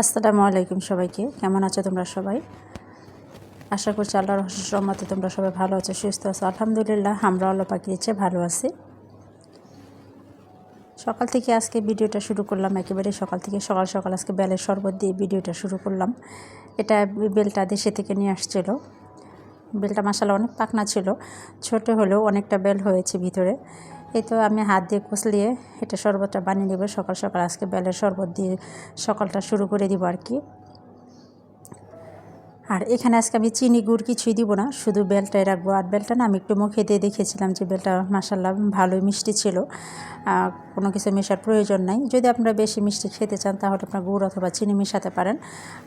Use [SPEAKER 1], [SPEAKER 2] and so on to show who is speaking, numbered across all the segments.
[SPEAKER 1] আসসালামু আলাইকুম সবাইকে। কেমন আছো তোমরা সবাই? আশা করছি আল্লাহর রহমতে তোমরা সবাই ভালো আছো, সুস্থ আছো। আলহামদুলিল্লাহ, আমরা আল্লাহ পাকি দিচ্ছে ভালো আছি। সকাল থেকে আজকে ভিডিওটা শুরু করলাম, একেবারে সকাল থেকে সকাল সকাল আজকে বেলের শরবত দিয়ে ভিডিওটা শুরু করলাম। এটা বেলটা দেশে থেকে নিয়ে আসছিল। বেলটা মশালা অনেক পাকনা ছিল, ছোট হলেও অনেকটা বেল হয়েছে ভিতরে। এই তো আমি হাত দিয়ে কুচলিয়ে এটা শরবতটা বানিয়ে নেব। সকাল সকাল আজকে বেলের শরবত দিয়ে সকালটা শুরু করে দিব আর কি। আর এখানে আজকে আমি চিনি গুড় কিছুই দিব না, শুধু বেলটাই রাখব। আর বেলটা না আমি একটু মুখে দিয়ে দেখেছিলাম যে বেলটা মাসাল্লাহ ভালোই মিষ্টি ছিল। কোনো কিছু মেশার প্রয়োজন নাই। যদি আপনারা বেশি মিষ্টি খেতে চান তাহলে আপনার গুড় অথবা চিনি মেশাতে পারেন।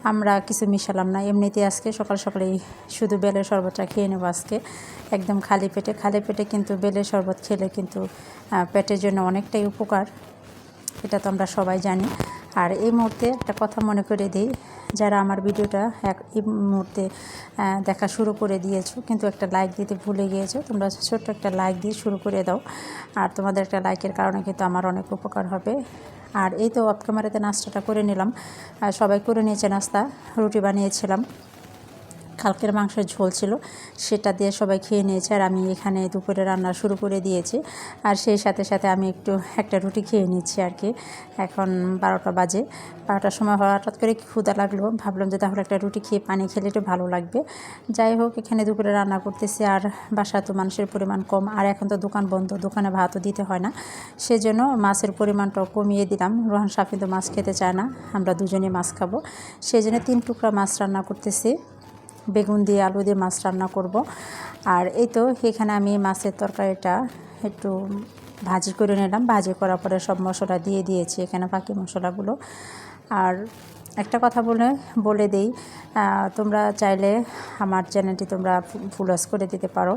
[SPEAKER 1] আমরা কিছু মিশালাম না। এমনিতে আজকে সকাল সকালেই শুধু বেলের শরবতটা খেয়ে নেব আজকে। একদম খালি পেটে। খালি পেটে কিন্তু বেলের শরবত খেলে কিন্তু পেটের জন্য অনেকটাই উপকার। এটা তো আমরা সবাই জানি। আর এই মুহূর্তে একটা কথা মনে করে দিই, যারা আমার ভিডিওটা এক এই মুহূর্তে দেখা শুরু করে দিয়েছ, কিন্তু একটা লাইক দিতে ভুলে গিয়েছো, তোমরা ছোট্ট একটা লাইক দিয়ে শুরু করে দাও। আর তোমাদের একটা লাইকের কারণে কিন্তু আমার অনেক উপকার হবে। আর এই তো অফ ক্যামেরাতে নাস্তাটা করে নিলাম। সবাই করে নিয়েছে নাস্তা, রুটি বানিয়েছিলাম। কালকের মাংসের ঝোল ছিল, সেটা দিয়ে সবাই খেয়ে নিয়েছে আর আমি এখানে দুপুরে রান্না শুরু করে দিয়েছি। আর সেই সাথে সাথে আমি একটু একটা রুটি খেয়ে নিচ্ছি আর কি। এখন বারোটা বাজে। বারোটার সময় হঠাৎ করে ক্ষুদা লাগল। ভাবলাম যে তাহলে একটা রুটি খেয়ে পানি খেলে একটু ভালো লাগবে। যাই হোক, এখানে দুপুরে রান্না করতেছি আর বাসা তো মানুষের পরিমাণ কম। আর এখন তো দোকান বন্ধ, দোকানে ভাতও দিতে হয় না। সেজন্য মাছের পরিমাণটাও কমিয়ে দিলাম। রোহান সাফি তো মাছ খেতে চায় না। আমরা দুজনে মাছ খাব। সেই জন্য তিন টুকরা মাছ রান্না করতেছি। বেগুন দিয়ে আলু দিয়ে মাছ রান্না করব। আর এই তো এখানে আমি মাছের তরকারিটা একটু ভাজি করে নিলাম। ভাজি করার পরে সব মশলা দিয়ে দিয়েছি এখানে বাকি মশলাগুলো। আর একটা কথা বলে বলে দেই তোমরা চাইলে আমার চ্যানেলটি তোমরা ফুলস করে দিতে পারো।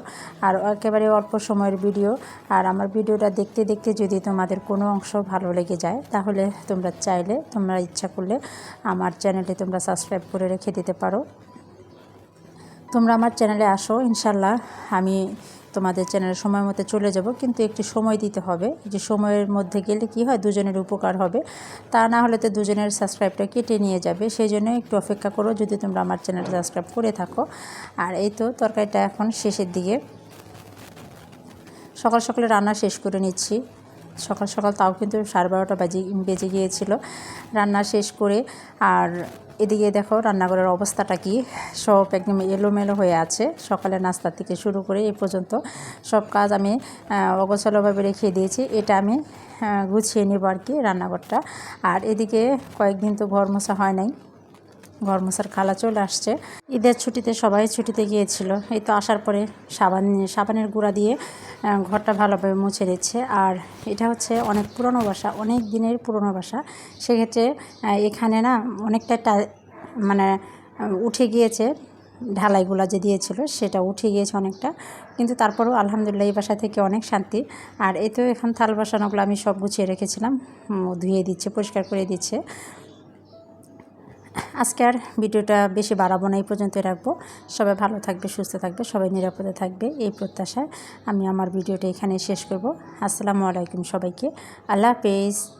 [SPEAKER 1] আর একেবারে অল্প সময়ের ভিডিও। আর আমার ভিডিওটা দেখতে দেখতে যদি তোমাদের কোনো অংশ ভালো লেগে যায়, তাহলে তোমরা চাইলে, তোমরা ইচ্ছা করলে আমার চ্যানেলটি তোমরা সাবস্ক্রাইব করে রেখে দিতে পারো। তোমরা আমার চ্যানেলে আসো, ইনশাল্লাহ আমি তোমাদের চ্যানেলে সময় মতো চলে যাব, কিন্তু একটু সময় দিতে হবে। যে সময়ের মধ্যে গেলে কি হয়, দুজনের উপকার হবে। তা না হলে তো দুজনের সাবস্ক্রাইবটা কেটে নিয়ে যাবে। সেই জন্য একটু অপেক্ষা করো, যদি তোমরা আমার চ্যানেলটা সাবস্ক্রাইব করে থাকো। আর এই তো তরকারিটা এখন শেষের দিকে। সকাল সকালে রান্না শেষ করে নিচ্ছি। সকাল সকাল তাও কিন্তু সাড়ে বারোটা বাজে বেজে গিয়েছিল। রান্না শেষ করে আর এদিকে দেখো রান্নাঘরের অবস্থাটা কি? সব একদম এলোমেলো হয়ে আছে। সকালে নাস্তা থেকে শুরু করে এই পর্যন্ত সব কাজ আমি অগোছালোভাবে রেখে দিয়েছি। এটা আমি গুছিয়ে নেব আর কি রান্নাঘরটা। আর এদিকে কয়েকদিন তো ঘর মোছা হয় নাই। ঘর মোছার খালা চলে আসছে। ঈদের ছুটিতে সবাই ছুটিতে গিয়েছিল। এই তো আসার পরে সাবান সাবানের গুঁড়া দিয়ে ঘরটা ভালোভাবে মুছে দিচ্ছে। আর এটা হচ্ছে অনেক পুরনো বাসা, অনেক দিনের পুরনো বাসা। সেক্ষেত্রে এখানে না অনেকটা মানে উঠে গিয়েছে। ঢালাইগুলো যে দিয়েছিল সেটা উঠে গিয়েছে অনেকটা। কিন্তু তারপরেও আলহামদুলিল্লাহ এই বাসা থেকে অনেক শান্তি। আর তো এখন থাল বাসানোগুলো আমি সব গুছিয়ে রেখেছিলাম। ধুয়ে দিচ্ছে, পরিষ্কার করে দিচ্ছে। আজকে আর ভিডিওটা বেশি বাড়াবো না, এই পর্যন্তই রাখব। সবাই ভালো থাকবে, সুস্থ থাকবে, সবাই নিরাপদে থাকবে, এই প্রত্যাশায় আমি আমার ভিডিওটা এখানে শেষ করব। আসসালামু আলাইকুম সবাইকে। আল্লাহ হাফেজ।